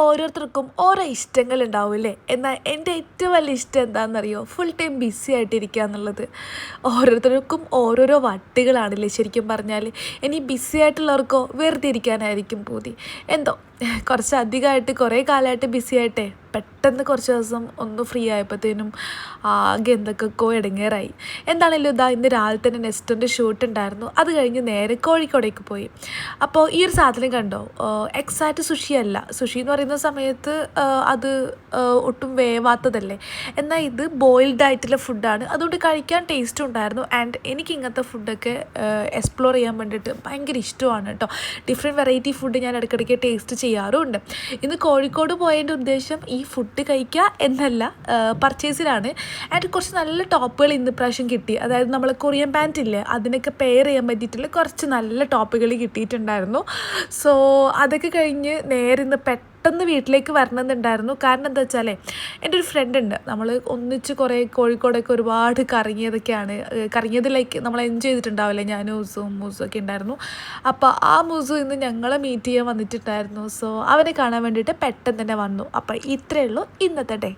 ഓരോരുത്തർക്കും ഓരോ ഇഷ്ടങ്ങൾ ഉണ്ടാവില്ലേ എന്നാൽ എന്റെ ഏറ്റവും വലിയ ഇഷ്ടം എന്താണെന്നറിയോ? ഫുൾ ടൈം ബിസി ആയിട്ടിരിക്കുക എന്നുള്ളത്. ഓരോരുത്തർക്കും ഓരോരോ വട്ടികളാണല്ലേ ശരിക്കും പറഞ്ഞാൽ ഇനി ബിസി ആയിട്ടുള്ളവർക്കോ വെറുതെ ഇരിക്കാനായിരിക്കും പൂതി. എന്തോ കുറച്ച് അധികമായിട്ട് കുറേ കാലമായിട്ട് ബിസി ആയിട്ടേ പെട്ടെന്ന് കുറച്ച് ദിവസം ഒന്ന് ഫ്രീ ആയപ്പോഴത്തേനും ആകെ എന്തൊക്കെക്കോ ഇടങ്ങേറായി. എന്താണെങ്കിലും ഇതാ ഇന്ന് രാവിലെ തന്നെ നെസ്റ്റോന്റെ ഷൂട്ട് ഉണ്ടായിരുന്നു. അത് കഴിഞ്ഞ് നേരെ കോഴിക്കോടേക്ക് പോയി. അപ്പോൾ ഈ ഒരു സാധനം കണ്ടോ? എക്സാക്റ്റ് സുഷി അല്ല സുഷി എന്ന് പറയുന്ന സമയത്ത് അത് ഒട്ടും വേവാത്തതല്ലേ. എന്നാൽ ഇത് ബോയിൽഡ് ആയിട്ടുള്ള ഫുഡാണ് അതുകൊണ്ട് കഴിക്കാൻ ടേസ്റ്റ് ഉണ്ടായിരുന്നു. ആൻഡ് എനിക്ക് ഇങ്ങനത്തെ ഫുഡൊക്കെ എക്സ്പ്ലോർ ചെയ്യാൻ വേണ്ടിയിട്ട് ഭയങ്കര ഇഷ്ടമാണ് കേട്ടോ. ഡിഫറെന്റ് വെറൈറ്റി ഫുഡ് ഞാൻ ഇടയ്ക്കിടയ്ക്ക് ടേസ്റ്റ് ചെയ്യാറുമുണ്ട്. ഇന്ന് കോഴിക്കോട് പോയതിന്റെ ഉദ്ദേശം ഈ ഫുഡ് കഴിക്കുക എന്നല്ല പർച്ചേസിലാണ് ആൻഡ് കുറച്ച് നല്ല ടോപ്പുകൾ ഇന്ന് പ്രാവശ്യം കിട്ടി. അതായത് നമ്മൾ കൊറിയൻ പാന്റ് ഇല്ലേ അതിനൊക്കെ പെയർ ചെയ്യാൻ പറ്റിയിട്ടുള്ള കുറച്ച് നല്ല ടോപ്പുകൾ കിട്ടിയിട്ടുണ്ടായിരുന്നു. സോ അതൊക്കെ കഴിഞ്ഞ് നേരെ ഇന്ന് പെട്ടെന്ന് വീട്ടിലേക്ക് വരണമെന്നുണ്ടായിരുന്നു. കാരണം എന്താ വെച്ചാലേ എന്റെ ഒരു ഫ്രണ്ട് ഉണ്ട്. നമ്മൾ ഒന്നിച്ച് കുറേ കോഴിക്കോടൊക്കെ ഒരുപാട് കറങ്ങിയതൊക്കെയാണ്. കറങ്ങിയതിലേക്ക് കറങ്ങിയത് ലൈക്ക് നമ്മൾ എൻജോയ് ചെയ്തിട്ടുണ്ടാവില്ലേ? ഞാൻ മൂസും മൂസും ഒക്കെ ഉണ്ടായിരുന്നു. അപ്പോൾ ആ മൂസു ഇന്ന് ഞങ്ങളെ മീറ്റ് ചെയ്യാൻ വന്നിട്ടുണ്ടായിരുന്നു. സോ അവനെ കാണാൻ വേണ്ടിയിട്ട് പെട്ടെന്ന് തന്നെ വന്നു. അപ്പോൾ ഇത്രയേ ഉള്ളൂ ഇന്നത്തെ ഡേ